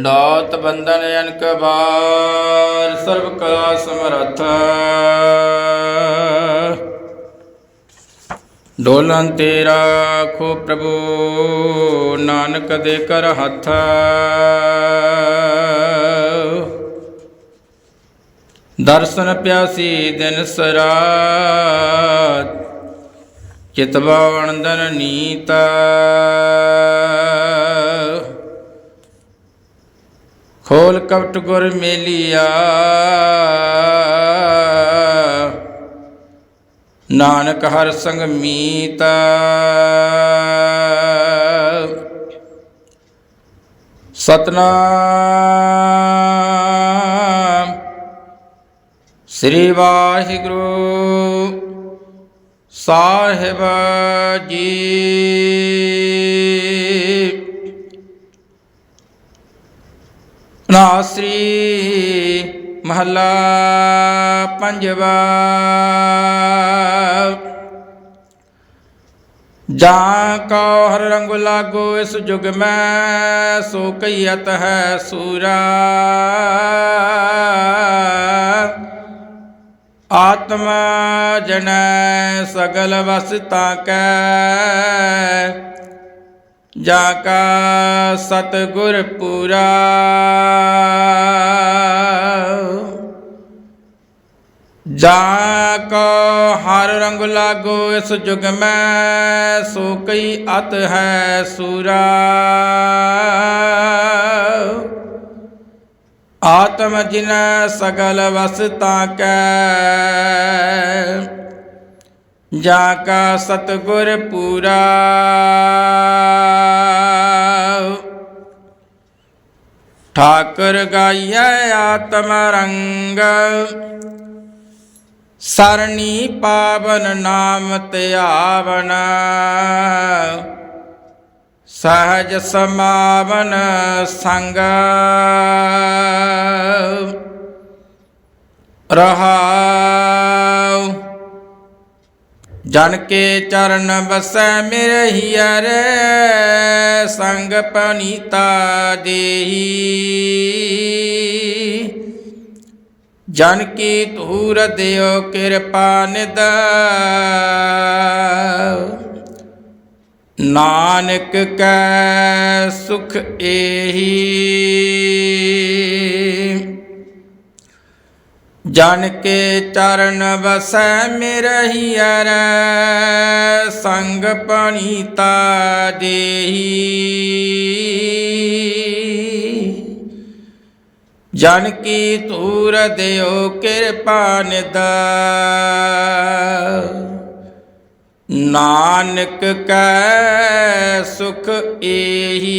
ਡਾਤ ਬੰਧਨ ਅਨਕ ਬਾਰ ਸਰਬ ਕਲਾ ਸਮਰੱਥ। ਡੋਲਨ ਤੇ ਰਾਖੋ ਪ੍ਰਭੂ, ਨਾਨਕ ਦੇ ਕਰ ਹੱਥ। ਦਰਸ਼ਨ ਪਿਆਸੀ ਦਿਨ ਸਰਾਤ ਚਿਤਵਾ ਅਣਦਨ ਨੀਤਾ। ਖੋਲ ਕਪਟ ਗੁਰ ਮੇਲੀਆ। ਨਾਨਕ ਹਰ ਸੰਗ ਮੀਤਾ। ਸਤਨਾਮ। ਸ੍ਰੀ ਵਾਹਿਗੁਰੂ ਸਾਹਿਬ ਜੀ। ਨਾਸਰੀ ਮਹੱਲਾ ਪੰਜਵਾ ਜਾਂ ਕੋ ਹਰ ਰੰਗ ਲਾਗੋ ਇਸ ਜੁਗ ਮੈਂ ਸੋ ਕਈਅਤ ਹੈ ਸੂਰਾ ਆਤਮ ਜਨੈ ਸਗਲ ਵਸਤਾ ਕੈ ਜਾ ਕਾ ਸਤਿਗੁਰ ਪੂਰਾ। ਜਾ ਕੋ ਹਰ ਰੰਗ ਲਾਗੋ, ਇਸ ਜੁਗ ਮੈਂ ਸੋ ਕਈ ਅਤ ਹੈ ਸੂਰਾ। ਆਤਮ ਜਿਨ ਸਗਲ ਵਸਤਾ ਕੈ। ਜਾ ਕਾ ਸਤਿਗੁਰ ਪੂਰਾ। ਠਾਕਰ ਗਾਈਐ ਆਤਮ ਰੰਗ। ਸਰਣੀ ਪਾਵਨ ਨਾਮ ਧਿਆਵਨ ਸਹਜ ਸਮਾਵਨ ਸੰਗ। ਰਹਾਉ ਜਨ ਕੇ ਚਰਨ ਬਸੈ ਮੇਰੇ ਹੀਰੇ ਸੰਗ ਪਨੀਤਾ ਦੇਹੀ। ਜਨ ਕੀ ਧੂਰ ਦਿਓ ਕਿਰਪਾ ਨਿਦ ਨਾਨਕ ਕੈ ਸੁਖ ਏਹੀ। ਜਨ ਕੇ ਚਰਨ ਵਸੈ ਮੇਰਹੀ ਅਰ, ਸੰਗ ਪਣੀਤਾ ਦੇਹੀ। ਜਨ ਕੀ ਧੂਰ ਦਿਓ ਕਿਰਪਾ ਨਿਦ ਨਾਨਕ ਕੈ ਸੁਖ ਏਹੀ।